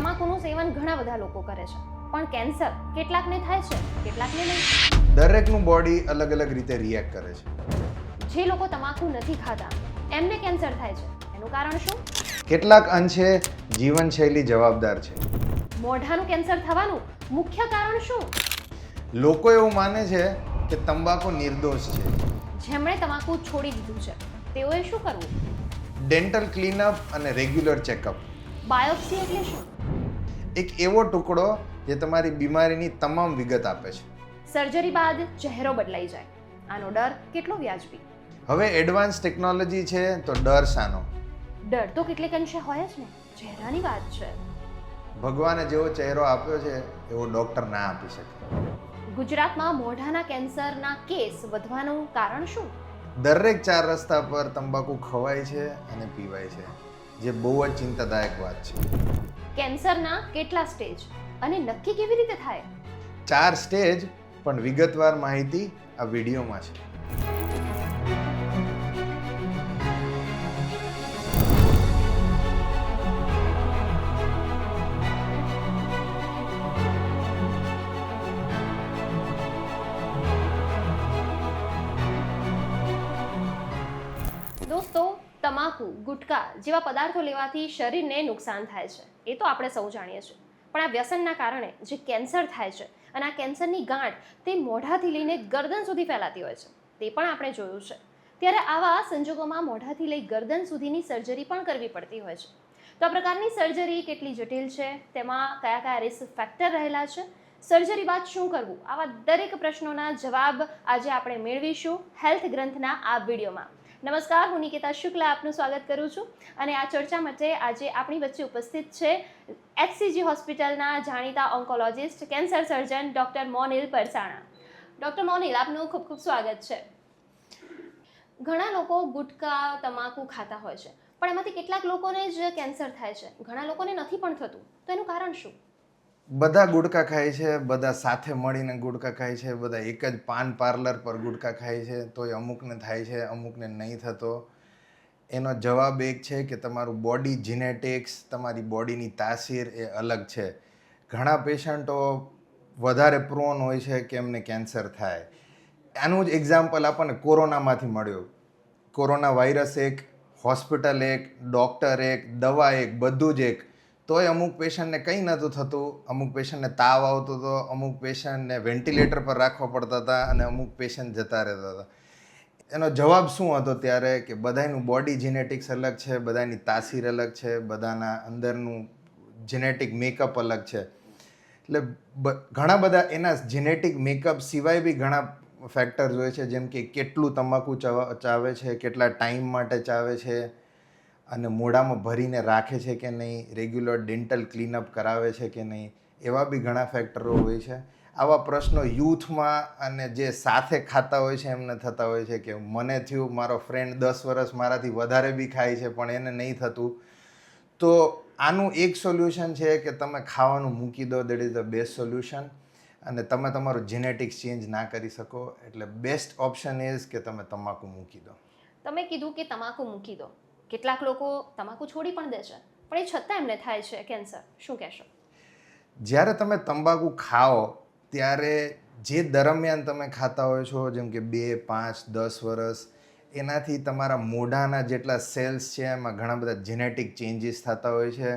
તમાકુનું સેવન ઘણા બધા લોકો કરે છે. પણ કેન્સર કેટલાકને થાય છે કેટલાકને નહીં. દરેકનું બોડી અલગ અલગ રીતે રિએક્ટ કરે છે. જે લોકો તમાકુ નથી ખાતા એમને કેન્સર થાય છે. એનું કારણ શું? કેટલાક અંશે જીવનશૈલી જવાબદાર છે. મોઢાનું કેન્સર થવાનું મુખ્ય કારણ શું? લોકો એવું માને છે કે તંબાકુ નિર્દોષ છે. જેમણે તમાકુ છોડી દીધું છે તેઓએ શું કરવું? ડેન્ટલ ક્લીનઅપ અને રેગ્યુલર ચેકઅપ. બાયોપ્સી એટલે શું? એક એવો ટુકડો જે તમારી બીમારીની તમામ વિગત આપે છે. સર્જરી બાદ ચહેરો બદલાઈ જાય. આનો ડર કેટલો વ્યાજબી? હવે એડવાન્સ ટેકનોલોજી છે તો ડર શાનો? ડર તો કેટલીક અંશે હોય જ ને. ચહેરાની વાત છે. ભગવાને જેવો ચહેરો આપ્યો છે એવો ડૉક્ટર ના આપી શકે. ગુજરાતમાં મોઢાના કેન્સરના કેસ વધવાનું કારણ શું? દરેક ચાર રસ્તા પર તંબાકુ ખવાય છે અને પીવાય છે જે બહુ જ ચિંતાદાયક વાત છે. કેન્સરના કેટલા સ્ટેજ? અને નક્કી કેવી રીતે થાય? ચાર સ્ટેજ, પણ વિગતવાર માહિતી આ વિડીયોમાં છે. તમાકુ ગુટકા જેવા પદાર્થો લેવાથી શરીરને નુકસાન થાય છે. એ તો આપણે સૌ જાણીએ છીએ. પણ આ વ્યસનના કારણે જે કેન્સર થાય છે અને આ કેન્સરની ગાંઠ તે મોઢાથી લઈને ગરદન સુધી ફેલાતી હોય છે. તે પણ આપણે જોયું છે. ત્યારે આવા સંજોગોમાં મોઢાથી લઈ ગરદન સુધીની સર્જરી પણ કરવી પડતી હોય છે. તો આ પ્રકારની સર્જરી કેટલી જટિલ છે? તેમાં કયા કયા રિસ્ક ફેક્ટર રહેલા છે? સર્જરી બાદ શું કરવું? આવા દરેક પ્રશ્નોના જવાબ આજે આપણે મેળવીશું. હેલ્થ ગ્રંથના આ વિડીયોમાં. નમસ્કાર, હું નિકેતા શુક્લા આપનું સ્વાગત કરું છું. અને આ ચર્ચા માટે આજે આપણી વચ્ચે ઉપસ્થિત છે એચસીજી હોસ્પિટલના જાણીતા oncologist, cancer surgeon doctor Monil Parsana. Doctor Monil, આપનું ખૂબ ખૂબ સ્વાગત છે. ઘણા લોકો ગુટકા, તમાકુ ખાતા હોય છે, પણ એમાંથી કેટલાક લોકોને જ કેન્સર થાય છે. ઘણા લોકોને નથી પણ થતું. તો એનું કારણ શું? બધા ગુટકા ખાય છે, બધા સાથે મળીને ગુટકા ખાય છે, બધા એક જ પાન પાર્લર પર ગુટકા ખાય છે, તોય અમુકને થાય છે, અમુકને નહીં થતો. એનો જવાબ એક છે કે તમારું બોડી જીનેટિક્સ તમારી બોડીની તાસીર એ અલગ છે. ઘણા પેશન્ટો વધારે પ્રોન હોય છે કે એમને કેન્સર થાય. આનું જ એક્ઝામ્પલ આપણને કોરોનામાંથી મળ્યું. કોરોના વાયરસ એક હોસ્પિટલ એક ડૉક્ટર એક, દવા એક, બધું જ એક. તોય અમુક પેશન્ટને કંઈ નહોતું થતું. અમુક પેશન્ટને તાવ આવતો હતો. અમુક પેશન્ટને વેન્ટિલેટર પર રાખવા પડતા હતા અને અમુક પેશન્ટ જતા રહેતા હતા. એનો જવાબ શું હતો ત્યારે? કે બધાનું બોડી જીનેટિક્સ અલગ છે, બધાની તાસીર અલગ છે, બધાના અંદરનું જીનેટિક મેકઅપ અલગ છે. એટલે ઘણા બધા એના જીનેટિક મેકઅપ સિવાય બી ઘણા ફેક્ટર્સ હોય છે. જેમ કે કેટલું તમાકુ ચવા- છે, કેટલા ટાઈમ માટે ચાવે છે અને મોઢામાં ભરીને રાખે છે કે નહીં રેગ્યુલર ડેન્ટલ ક્લીનઅપ કરાવે છે કે નહીં, એવા બી ઘણા ફેક્ટરો હોય છે. આવા પ્રશ્નો યુથમાં અને જે સાથે ખાતા હોય છે, એમને થતા હોય છે કે મને થયું, મારો ફ્રેન્ડ દસ વર્ષ મારાથી વધારે બી ખાય છે, પણ એને નહીં થતું. તો આનું એક સોલ્યુશન છે કે તમે ખાવાનું મૂકી દો that is the best solution અને તમે તમારું જેનેટિક્સ ચેન્જ ના કરી શકો. એટલે બેસ્ટ ઓપ્શન ઇઝ કે તમે તમાકુ મૂકી દો. તમે કીધું કે તમાકુ મૂકી દો. કેટલાક લોકો તમાકુ છોડી પણ દે છે, પણ એ છતાં એમને થાય છે કેન્સર. શું કહેશો? જ્યારે તમે તંબાકુ ખાઓ, ત્યારે જે દરમિયાન તમે ખાતા હોય છો, જેમ કે બે, પાંચ, દસ વર્ષ, એનાથી તમારા મોઢાના જેટલા સેલ્સ છે, એમાં ઘણા બધા જેનેટિક ચેન્જીસ થતા હોય છે.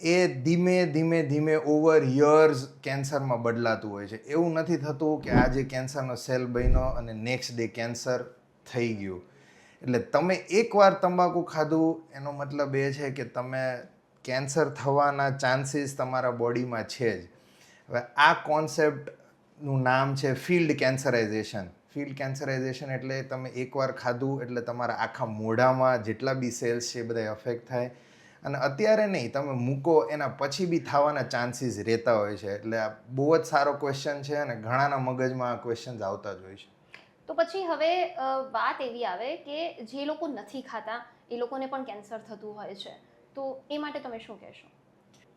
એ ધીમે ધીમે ધીમે ઓવર યર્સ કેન્સરમાં બદલાતું હોય છે. એવું નથી થતું કે આજે કેન્સરનો સેલ બન્યો અને નેક્સ્ટ ડે કેન્સર થઈ ગયું. એટલે તમે એકવાર તંબાકુ ખાધું, એનો મતલબ એ છે કે તમે કેન્સર થવાના ચાન્સીસ તમારા બોડીમાં છે જ. હવે આ કોન્સેપ્ટનું નામ છે ફિલ્ડ કેન્સરાઇઝેશન. ફિલ્ડ કેન્સરાઇઝેશન એટલે તમે એકવાર ખાધું એટલે તમારા આખા મોઢામાં જેટલા બી સેલ્સ છે એ બધા અફેક્ટ થાય. અને અત્યારે નહીં, તમે મૂકો, એના પછી બી થવાના ચાન્સીસ રહેતા હોય છે. એટલે આ બહુ જ સારો ક્વેશ્ચન છે અને ઘણાના મગજમાં આ ક્વેશ્ચન્સ આવતા જ હોય છે. તો પછી હવે વાત એવી આવે કે જે લોકો નથી ખાતા, એ લોકોને પણ કેન્સર થતું હોય છે. તો એ માટે તમે શું કહેશો?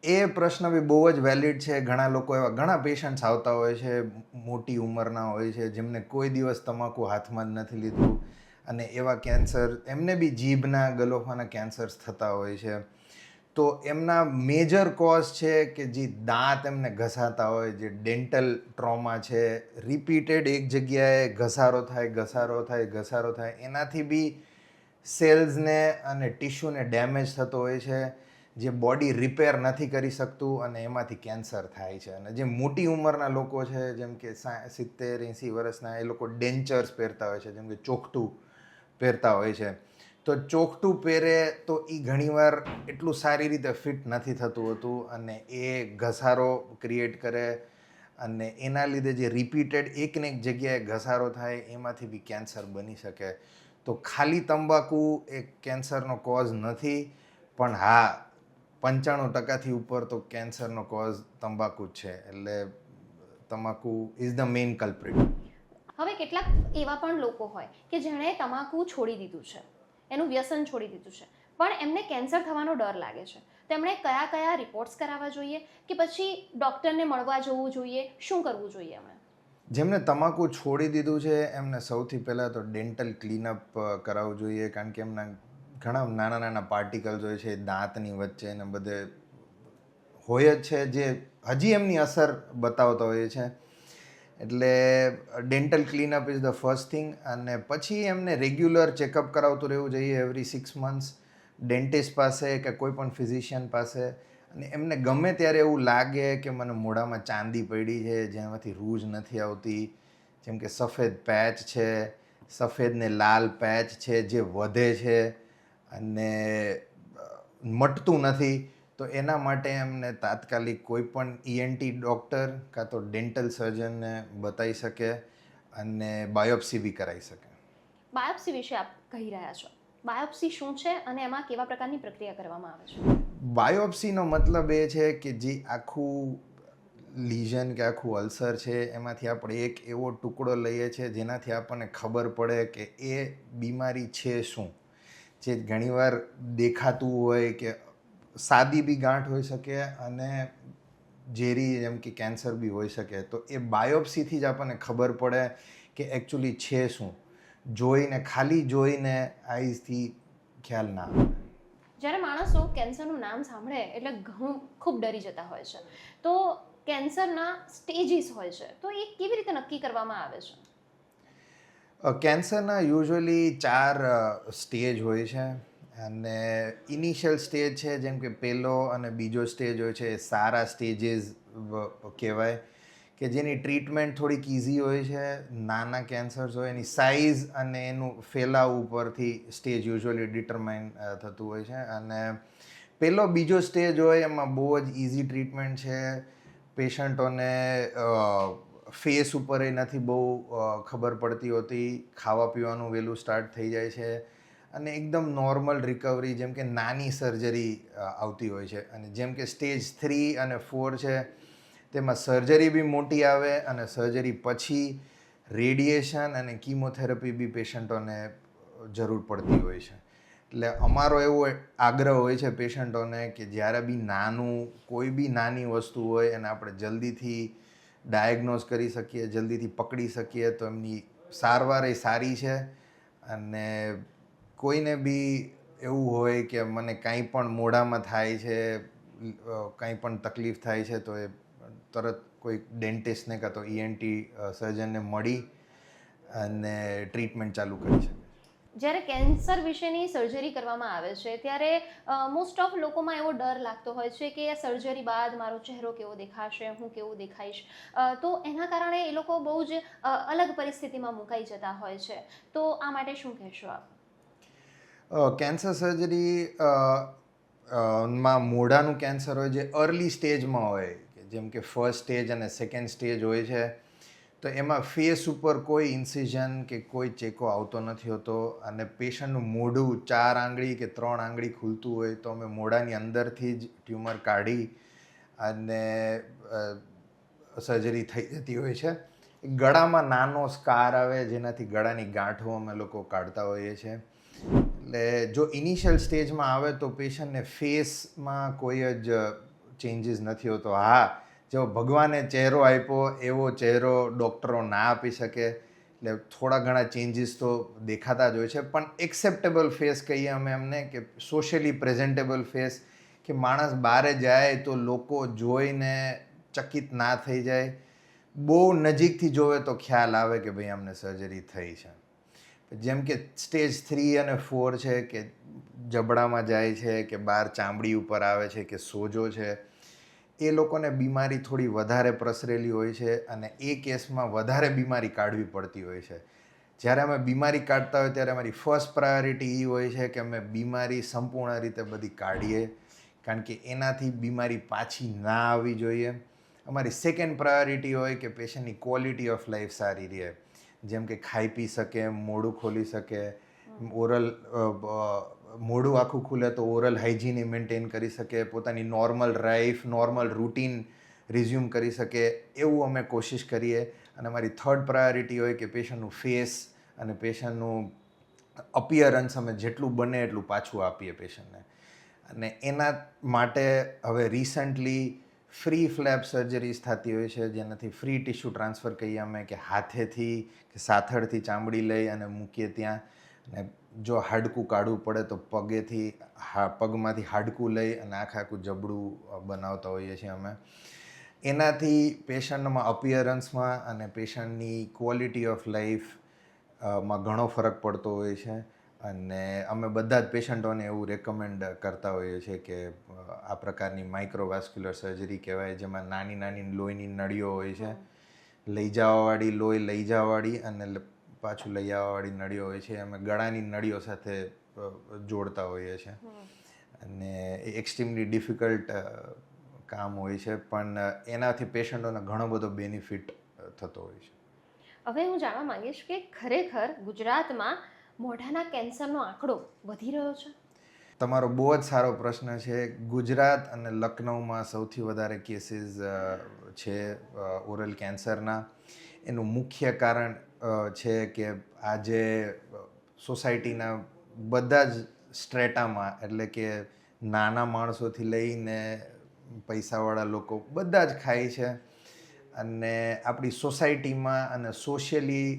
એ પ્રશ્ન બી બહુ જ વેલિડ છે. ઘણા લોકો એવા, ઘણા પેશન્ટ્સ આવતા હોય છે, મોટી ઉંમરના હોય છે, જેમને કોઈ દિવસ તમાકુ હાથમાં જ નથી લીધું. અને એવા કેન્સર, એમને બી જીભના ગલોફાના કેન્સર્સ થતા હોય છે. તો એમના મેજર કોઝ છે કે જે દાંત એમને ઘસાતા હોય, જે ડેન્ટલ ટ્રોમા છે રિપીટેડ એક જગ્યાએ ઘસારો થાય ઘસારો થાય ઘસારો થાય, એનાથી બી સેલ્સને અને ટિશ્યુને ડેમેજ થતો હોય છે, જે બોડી રિપેર નથી કરી શકતું અને એમાંથી કેન્સર થાય છે. અને જે મોટી ઉંમરના લોકો છે, જેમ કે સિત્તેર, એંસી વર્ષના, એ લોકો ડેન્ચર્સ પહેરતા હોય છે, જેમ કે ચોકઠું પહેરતા હોય છે. તો ચોખટું પહેરે તો એ ઘણીવાર એટલું સારી રીતે ફિટ નથી થતું હતું અને એ ઘસારો ક્રિએટ કરે અને એના લીધે જે રિપીટેડ એક ને એક જગ્યાએ ઘસારો થાય એમાંથી બી કેન્સર બની શકે. તો ખાલી તંબાકુ એ કેન્સરનો કોઝ નથી, પણ હા, પંચાણું ટકાથી ઉપર તો કેન્સરનો કોઝ તંબાકુ જ છે. એટલે તમાકુ ઇઝ ધ મેઇન કલ્પ્રિટ હવે કેટલાક એવા પણ લોકો હોય કે જેણે તમાકુ છોડી દીધું છે. એનું વ્યસન છોડી દીધું છે. પણ એમને કેન્સર થવાનો ડર લાગે છે. તેમણે કયા કયા રિપોર્ટ્સ કરાવવા જોઈએ કે પછી ડૉક્ટરને મળવા જવું જોઈએ? શું કરવું જોઈએ એમણે? જેમને તમાકુ છોડી દીધું છે, એમને સૌથી પહેલાં તો ડેન્ટલ ક્લીનઅપ કરાવવું જોઈએ. કારણ કે એમના ઘણા નાના નાના પાર્ટિકલ્સ હોય છે, દાંતની વચ્ચે ને બધે હોય જ છે, જે હજી એમની અસર બતાવતા હોય છે. એટલે dental cleanup is the first thing અને પછી એમને રેગ્યુલર ચેકઅપ કરાવતું રહેવું જોઈએ એવરી સિક્સ મંથ્સ ડેન્ટિસ્ટ પાસે કે કોઈ પણ ફિઝિશિયન પાસે. અને એમને ગમે ત્યારે એવું લાગે કે મને મોઢામાં ચાંદી પડી છે, જેમાંથી રૂજ નથી આવતી. જેમ કે સફેદ પેચ છે, સફેદ ને લાલ પેચ છે, જે વધે છે. અને મટતું નથી. તો એના માટે એમને તાત્કાલિક કોઈ પણ ઈએનટી ડૉક્ટર કાં તો ડેન્ટલ સર્જનને બતાવી શકે અને બાયોપ્સી બી કરાવી શકે. બાયોપ્સી વિશે આપ કહી રહ્યા છો. બાયોપ્સી શું છે અને એમાં કેવા પ્રકારની પ્રક્રિયા કરવામાં આવે છે? બાયોપ્સીનો મતલબ એ છે કે જે આખું લીઝન કે આખું અલ્સર છે એમાંથી આપણે એક એવો ટુકડો લઈએ છીએ જેનાથી આપણને ખબર પડે કે એ બીમારી છે શું. જે ઘણીવાર દેખાતું હોય કે સાદી બી ગાંઠ હોઈ શકે અને ઝેરી જેમ કે કેન્સર બી હોઈ શકે. તો એ બાયોપ્સીથી જ આપણને ખબર પડે કે એકચ્યુઅલી છે શું. જોઈને ખાલી જોઈને આઈઝથી ખ્યાલ ના આવે. જ્યારે માણસો કેન્સરનું નામ સાંભળે એટલે ઘણું ખૂબ ડરી જતા હોય છે. તો કેન્સરના સ્ટેજીસ હોય છે. તો એ કેવી રીતે નક્કી કરવામાં આવે છે? કેન્સરના યુઝ્યુઅલી ચાર સ્ટેજ હોય છે. અને ઇનિશિયલ સ્ટેજ છે, જેમ કે પહેલો અને બીજો સ્ટેજ હોય છે સારા સ્ટેજીસ કહેવાય કે જેની ટ્રીટમેન્ટ થોડીક ઇઝી હોય છે, નાના કેન્સર્સ હોય, એની સાઇઝ અને એનું ફેલાવ ઉપરથી સ્ટેજ યુઝ્યુઅલી ડિટરમાઇન થતું હોય છે. અને પહેલો બીજો સ્ટેજ હોય, એમાં બહુ જ ઇઝી ટ્રીટમેન્ટ છે. પેશન્ટોને ફેસ ઉપર એ નથી બહુ ખબર પડતી હોતી. ખાવા પીવાનું વહેલું સ્ટાર્ટ થઈ જાય છે. અને એકદમ નોર્મલ રિકવરી જેમ કે નાની સર્જરી આવતી હોય છે. અને જેમ કે સ્ટેજ થ્રી અને ફોર છે, તેમાં સર્જરી બી મોટી આવે અને સર્જરી પછી રેડિયેશન અને કીમોથેરાપી બી પેશન્ટોને જરૂર પડતી હોય છે. એટલે અમારો એવો આગ્રહ હોય છે પેશન્ટોને કે જ્યારે બી નાનું, કોઈ બી નાની વસ્તુ હોય એને આપણે જલ્દીથી ડાયગ્નોઝ કરી શકીએ, જલ્દીથી પકડી શકીએ તો એમની સારવાર એ સારી છે. અને કોઈને બી એવું હોય કે મને કાંઈ પણ મોઢામાં થાય છે કંઈ પણ તકલીફ થાય છે, તો એ તરત કોઈ ડેન્ટિસ્ટને કાં તો ઈએનટી સર્જનને મળી અને ટ્રીટમેન્ટ ચાલુ કરી શકે જ્યારે કેન્સર વિશેની સર્જરી કરવામાં આવે છે, ત્યારે મોસ્ટ ઓફ લોકોમાં એવો ડર લાગતો હોય છે કે સર્જરી બાદ મારો ચહેરો કેવો દેખાશે, હું કેવું દેખાઈશ? તો એના કારણે એ લોકો બહુ જ અલગ પરિસ્થિતિમાં મુકાઈ જતા હોય છે. તો આ માટે શું કહેશો આપ? કેન્સર સર્જરી માં મોઢાનું કેન્સર હોય જે અર્લી સ્ટેજમાં હોય જેમ કે ફર્સ્ટ સ્ટેજ અને સેકન્ડ સ્ટેજ હોય છે, તો એમાં ફેસ ઉપર કોઈ ઇન્સિઝન કે કોઈ ચેકો આવતો નથી હોતો અને પેશન્ટનું મોઢું ચાર આંગળી કે ત્રણ આંગળી ખુલતું હોય તો અમે મોઢાની અંદરથી જ ટ્યુમર કાઢી અને સર્જરી થઈ જતી હોય છે. ગળામાં નાનો સ્કાર આવે જેનાથી ગળાની ગાંઠો અમે લોકો કાઢતા હોઈએ છીએ. એટલે જો ઇનિશિયલ સ્ટેજમાં આવે તો પેશન્ટને ફેસમાં કોઈ જ ચેન્જીસ નથી હોતો. હા, જો ભગવાને ચહેરો આપ્યો, એવો ચહેરો ડૉક્ટરો ના આપી શકે. એટલે થોડા ઘણા ચેન્જીસ તો દેખાતા જ હોય છે. પણ એક્સેપ્ટેબલ ફેસ કહીએ અમે એમને કે સોશિયલી પ્રેઝન્ટેબલ ફેસ કે માણસ બહારે જાય તો લોકો જોઈને ચકિત ના થઈ જાય. બહુ નજીકથી જોવે તો ખ્યાલ આવે કે ભાઈ અમને સર્જરી થઈ છે. જેમ કે સ્ટેજ થ્રી અને ફોર છે કે જબડામાં જાય છે કે બહાર ચામડી ઉપર આવે છે કે સોજો છે, એ લોકોને બીમારી થોડી વધારે પ્રસરેલી હોય છે અને એ કેસમાં વધારે બીમારી કાઢવી પડતી હોય છે. જ્યારે અમે બીમારી કાઢતા હોય ત્યારે અમારી ફર્સ્ટ પ્રાયોરિટી એ હોય છે કે અમે બીમારી સંપૂર્ણ રીતે બધી કાઢીએ, કારણ કે એનાથી બીમારી પાછી ના આવવી જોઈએ. અમારી સેકન્ડ પ્રાયોરિટી હોય કે પેશન્ટની ક્વોલિટી ઓફ લાઈફ સારી રહે. જેમ કે ખાઈ પી શકે, મોઢું ખોલી શકે, ઓરલ મોઢું આખું ખુલે તો ઓરલ હાઇજીન મેન્ટેન કરી શકે, પોતાની normal life normal routine resume કરી શકે, એવું અમે કોશિશ કરીએ. અને અમારી થર્ડ પ્રાયોરિટી હોય કે પેશન્ટનું ફેસ અને પેશન્ટનું અપિયરન્સ અમે જેટલું બને એટલું પાછું આપીએ પેશન્ટને. અને એના માટે હવે રિસન્ટલી ફ્રી ફ્લેપ સર્જરીઝ થતી હોય છે, જેનાથી ફ્રી ટિશ્યુ ટ્રાન્સફર કહીએ અમે કે હાથેથી કે સાથળથી ચામડી લઈ અને મૂકીએ ત્યાં. અને જો હાડકું કાઢવું પડે તો પગેથી હા, પગમાંથી હાડકું લઈ અને આખા આખું જબડું બનાવતા હોઈએ છીએ અમે. એનાથી પેશન્ટમાં અપિયરન્સમાં અને પેશન્ટની ક્વોલિટી ઓફ લાઈફમાં ઘણો ફરક પડતો હોય છે. અને અમે બધા જ પેશન્ટોને એવું રેકમેન્ડ કરતા હોઈએ છીએ કે આ પ્રકારની માઇક્રોવાસ્ક્યુલર સર્જરી કહેવાય, જેમાં નાની નાની લોહીની નળીઓ હોય છે. લઈ જવાવાળી લોહી લઈ જવાવાળી અને પાછું લઈ આવવાવાળી નળીઓ હોય છે. અમે ગળાની નળીઓ સાથે જોડતા હોઈએ છીએ. અને એ એક્સ્ટ્રીમલી ડિફિકલ્ટ કામ હોય છે. પણ એનાથી પેશન્ટોને ઘણો બધો બેનિફિટ થતો હોય છે. હવે હું જાણવા માંગીશ કે ખરેખર ગુજરાતમાં મોઢાના કેન્સરનો આંકડો વધી રહ્યો છે? તમારો બહુ જ સારો પ્રશ્ન છે. ગુજરાત અને લખનઉમાં સૌથી વધારે કેસીસ છે ઓરલ કેન્સરના. એનું મુખ્ય કારણ છે કે આજે સોસાયટીના બધા જ સ્ટ્રેટામાં, એટલે કે નાના માણસોથી લઈને પૈસાવાળા લોકો બધા જ ખાય છે. અને આપણી સોસાયટીમાં અને સોશિયલી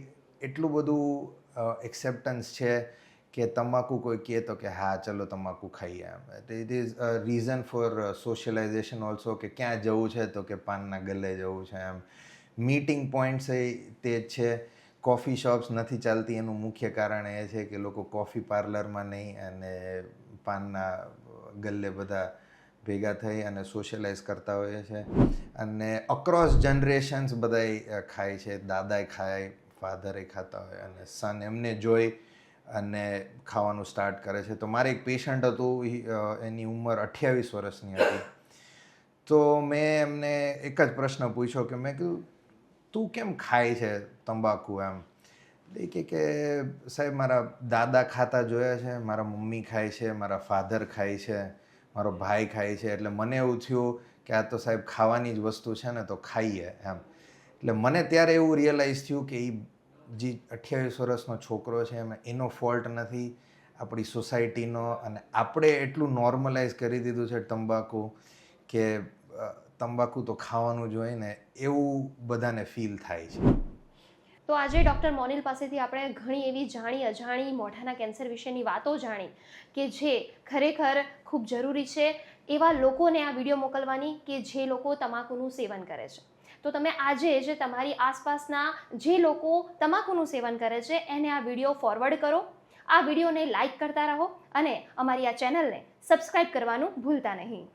એટલું બધું એક્સેપ્ટન્સ છે કે તમાકુ કોઈ કહે તો કે, હા, ચલો તમાકુ ખાઈએ એમ. It is a reason for socialisation also કે ક્યાં જવું છે તો કે પાનના ગલ્લે જવું છે એમ. મીટિંગ પોઈન્ટ્સ એ તે છે. કોફી શોપ્સ નથી ચાલતી, એનું મુખ્ય કારણ એ છે કે લોકો કોફી પાર્લરમાં નહીં અને પાનના ગલ્લે બધા ભેગા થઈ અને સોશિયલાઇઝ કરતા હોઈએ છે. અને અક્રોસ જનરેશન્સ બધાય ખાય છે. દાદાએ ખાય ફાધરે ખાતા હોય અને સન એમને જોઈ અને ખાવાનું સ્ટાર્ટ કરે છે. તો મારે એક પેશન્ટ હતું એની ઉંમર અઠ્યાવીસ વર્ષની હતી. તો મેં એમને એક જ પ્રશ્ન પૂછ્યો કે મેં કીધું, તું કેમ ખાય છે તંબાકુ એમ? એટલે કે, સાહેબ, મારા દાદા ખાતા જોયા છે, મારા મમ્મી ખાય છે, મારા ફાધર ખાય છે, મારો ભાઈ ખાય છે. એટલે મને એવું થયું કે આ તો સાહેબ ખાવાની જ વસ્તુ છે ને, તો ખાઈએ એમ. એટલે મને ત્યારે એવું રિયલાઇઝ થયું કે એ જે અઠ્યાવીસ વર્ષનો છોકરો છે, એમ એનો ફોલ્ટ નથી. આપણી સોસાયટીનો અને આપણે એટલું નોર્મલાઇઝ કરી દીધું છે તંબાકુ કે તંબાકુ તો ખાવાનું જ હોય ને એવું બધાને ફીલ થાય છે. તો આજે ડૉક્ટર મોનિલ પાસેથી આપણે ઘણી એવી જાણી, અજાણી, મોઢાના કેન્સર વિશેની વાતો જાણી કે જે ખરેખર ખૂબ જરૂરી છે એવા લોકોને આ વીડિયો મોકલવાની કે જે લોકો તમાકુનું સેવન કરે છે. તો તમે આજે જે તમારી આસપાસના જે લોકો તમાકુનું સેવન કરે છે, એને આ વીડિયો ફોરવર્ડ કરો. આ વિડીયોને લાઈક કરતા રહો અને અમારી આ ચેનલને સબસ્ક્રાઈબ કરવાનું ભૂલતા નહીં.